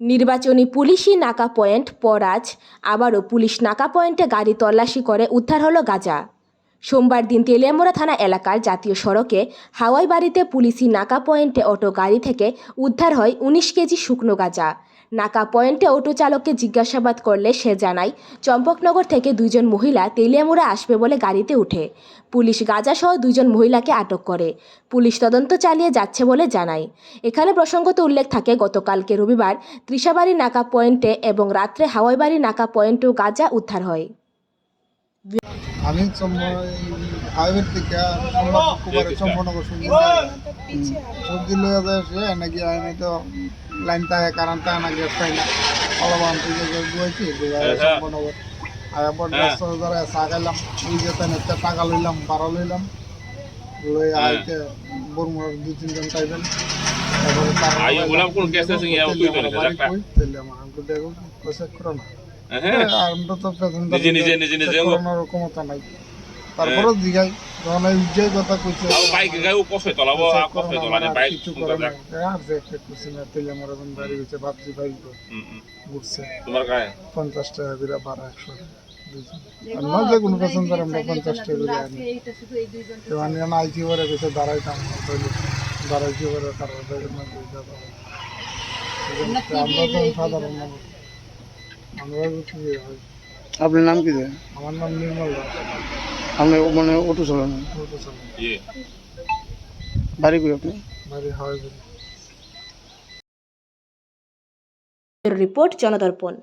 নির্বাচনী পুলিশি নাকা পয়েন্ট পরাজ, আবারও পুলিশ নাকা পয়েন্টে গাড়ি তল্লাশি করে উদ্ধার হলো গাঁজা। সোমবার দিন তেলিয়ামোড়া থানা এলাকার জাতীয় সড়কে হাওয়াই বাড়িতে পুলিশি নাকা পয়েন্টে অটো গাড়ি থেকে উদ্ধার হয় উনিশ কেজি শুকনো গাঁজা। নাকা পয়েন্টে অটো চালককে জিজ্ঞাসাবাদ করলে সে জানায়, চম্পকনগর থেকে দুইজন মহিলা তেলিয়ামুড়া আসবে বলে গাড়িতে উঠে। পুলিশ গাঁজাসহ দুইজন মহিলাকে আটক করে। পুলিশ তদন্ত চালিয়ে যাচ্ছে বলে জানায়। এখানে প্রসঙ্গত উল্লেখ থাকে, গতকালকে রবিবার ত্রিশাবাড়ি নাকা পয়েন্টে এবং রাত্রে হাওয়াইবাড়ি নাকা পয়েন্টেও গাজা উদ্ধার হয়। আমি হাইওয়ে থেকে সবজি যায় সে নাকি আমি তো লাইন থাকে কারণ তা নাকি পাই না। অলবান থেকে গুয়াইছি চম্পনগর আয়াপর রাস্তা ধরে চা খাইলাম ওই যেতে একটা টাকা লইলাম বারো লইলাম। লই আইতে বরমুড়ার দুই তিনজন টাইবেন তারপরে তারা আই ওলাম কোন কেস আছে তুই তো বাড়ি একটা কই তেলে আমার আমাকে দেখো পয়সা করো না। হ্যাঁ। আর আমরা তো পেছন নিজে নিজে নিজে নিজে করানোর ক্ষমতা নাই। তারপরে জিগাই। যখন উজ্জয় কথা কইছে আর বাইক গাও কষ্ট তলাবো আর কষ্ট তলানে বাইক সুন্দর দেখ। আর যে একটা কুসি না তেলে আমার এখন বাড়ি গেছে ভাবছি ভাই হুম, হুম। তোমার গায়ে? পঞ্চাশ টাকা করে বারো একশো দুজন আর না যে কোনো প্যাসেঞ্জার আমরা পঞ্চাশ টাকা করে আনি। তো আমি এখন আইটি করে গেছে দাঁড়াইতাম তাহলে করে কারও আমরা তো সাধারণ মানুষ। আমরা আপনার নাম কি আমার নাম নির্মল দাস। আপনি মানে অটো চালান। না চালক। ইয়ে বাড়ি কই আপনি? বাড়ি হাওয়াই রিপোর্ট জনদর্পণ।